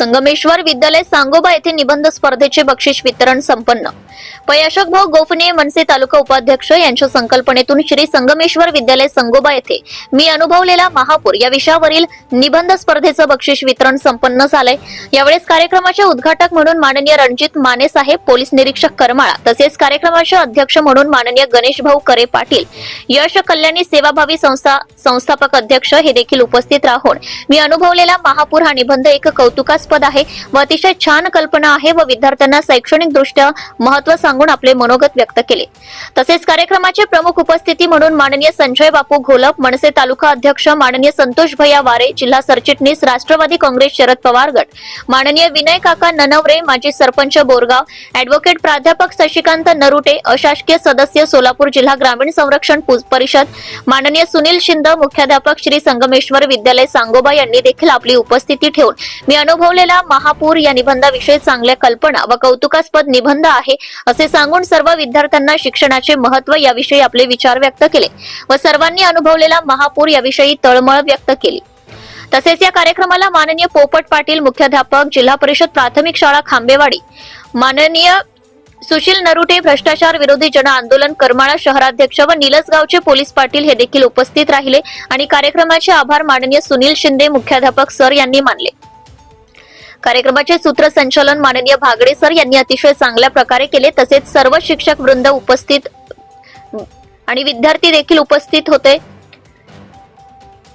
संगमेश्वर विद्यालय सांगोबा येथे निबंध स्पर्धेचे बक्षीस वितरण संपन्न. पै अशोक भाऊ गोफणे मनसे तालुका उपाध्यक्ष यांच्या संकल्पनेतून श्री संगमेश्वर विद्यालय संगोबा येथे मी अनुभवलेला महापूर या विषयावरील निबंध स्पर्धेचं बक्षीस वितरण संपन्न झालंय. यावेळेस कार्यक्रमाचे उद्घाटक म्हणून माननीय रणजित माने साहेब पोलीस निरीक्षक करमाळा तसेच कार्यक्रमाचे अध्यक्ष म्हणून माननीय गणेश भाऊ करे पाटील यश कल्याणी सेवाभावी संस्था संस्थापक अध्यक्ष हे देखील उपस्थित राहून मी अनुभवलेला महापूर हा निबंध एक कौतुकास्पद आहे व अतिशय छान कल्पना आहे व विद्यार्थ्यांना शैक्षणिक दृष्ट्या महत्त्व सांगून आपले मनोगत व्यक्त केले. तसेच कार्यक्रमाचे प्रमुख उपस्थिती म्हणून माननीय संजय बापू घोलप मनसे तालुका अध्यक्ष माननीय संतोष भैया वारे जिल्हा सरचिटणीस राष्ट्रवादी काँग्रेस शरद पवार गट. माननीय विनय काका ननवरे माजी सरपंच बोरगाव अॅडव्होकेट प्राध्यापक शशिकांत नरुटे अशासकीय सदस्य सोलापूर जिल्हा ग्रामीण संरक्षण परिषद. माननीय सुनील शिंद मुख्याध्यापक श्री संगमेश्वर विद्यालय सांगोबा यांनी देखील आपली उपस्थिती ठेवून मी अनुभवलेला महापूर या निबंधाविषयी चांगल्या कल्पना व कौतुकास्पद निबंध आहे असे सांगून सर्व विद्यार्थ्यांना शिक्षणाचे महत्त्व याविषयी आपले विचार व्यक्त केले व सर्वांनी अनुभवलेला महापूर याविषयी तळमळ व्यक्त केली. तसेच या कार्यक्रमाला माननीय पोपट पाटील मुख्याध्यापक जिल्हा परिषद प्राथमिक शाळा खांबेवाडी माननीय सुशील नरुटे भ्रष्टाचार विरोधी जन आंदोलन करमाळा शहराध्यक्ष व निलसगावचे पोलीस पाटील हे देखील उपस्थित राहिले आणि कार्यक्रमाचे आभार माननीय सुनील शिंदे मुख्याध्यापक सर यांनी मानले. कार्यक्रमाचे सूत्रसंचालन माननीय भागडे सर यांनी अतिशय चांगल्या प्रकारे केले. तसेच सर्व शिक्षक वृंद उपस्थित आणि विद्यार्थी देखील उपस्थित होते.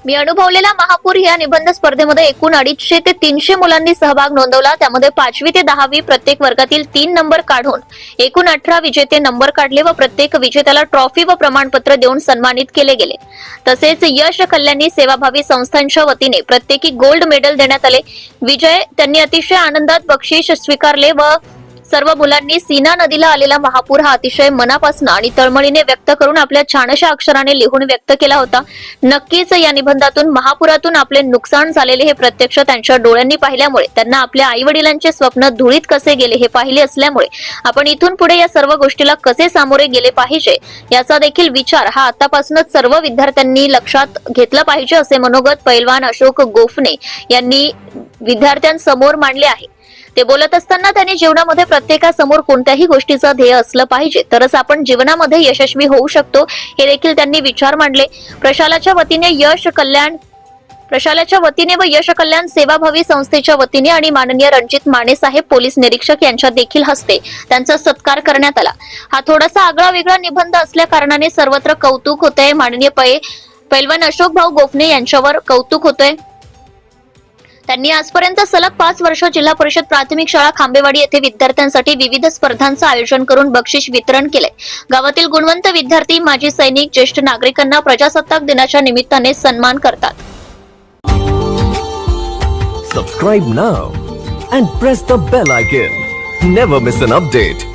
मी अनुभवलेला महापूर या निबंध स्पर्धेमध्ये एकूण अडीचशे ते तीनशे मुलांनी सहभाग नोंदवला. त्यामध्ये पाचवी ते दहावी प्रत्येक वर्गातील तीन नंबर काढून एकूण अठरा विजेते नंबर काढले व प्रत्येक विजेत्याला ट्रॉफी व प्रमाणपत्र देऊन सन्मानित केले गेले. तसेच यश कल्याणी सेवाभावी संस्थांच्या वतीने प्रत्येकी गोल्ड मेडल देण्यात आले. विजय त्यांनी अतिशय आनंदात बक्षीस स्वीकारले व सर्व मुलांनी सीना नदीला आलेला महापूर हा अतिशय मनापासून आणि तळमळीने व्यक्त करून आपल्या छानशा अक्षराने लिहून व्यक्त केला होता. नक्कीच या निबंधातून महापुरातून आपले नुकसान झालेले हे प्रत्यक्ष त्यांच्या डोळ्यांनी पाहिल्यामुळे त्यांना आपल्या आई वडिलांचे स्वप्न धुळीत कसे गेले हे पाहिले असल्यामुळे आपण इथून पुढे या सर्व गोष्टीला कसे सामोरे गेले पाहिजे याचा देखील विचार हा आतापासूनच सर्व विद्यार्थ्यांनी लक्षात घेतला पाहिजे असे मनोगत पैलवान अशोक गोफणे यांनी विद्यार्थ्यांसमोर मांडले आहे. ते बोलत असताना त्यांनी जीवनामध्ये प्रत्येकासमोर कोणत्याही गोष्टीचं ध्येय असलं पाहिजे. तरच आपण जीवनामध्ये यशस्वी होऊ शकतो हे देखील त्यांनी विचार मांडले. प्रशालाच्या वतीने यश कल्याण प्रशालाच्या वतीने व यश कल्याण सेवाभावी संस्थेच्या वतीने आणि माननीय रणजित माने साहेब पोलीस निरीक्षक यांच्या देखील हस्ते त्यांचा सत्कार करण्यात आला. हा थोडासा आगळा वेगळा निबंध असल्या कारणाने सर्वत्र कौतुक होतंय. माननीय पै पैलवान अशोक भाऊ गोफणे यांच्यावर कौतुक होतंय. त्यांनी आजपर्यंत सलग पाच वर्ष जिल्हा परिषद प्राथमिक शाळा खांबेवाडी येथे विद्यार्थ्यांसाठी विविध स्पर्धांचं आयोजन करून बक्षीस वितरण केले गावातील गुणवंत विद्यार्थी माजी सैनिक ज्येष्ठ नागरिकांना प्रजासत्ताक दिनाच्या निमित्ताने सन्मान करतात. Subscribe now and press the bell icon never miss an update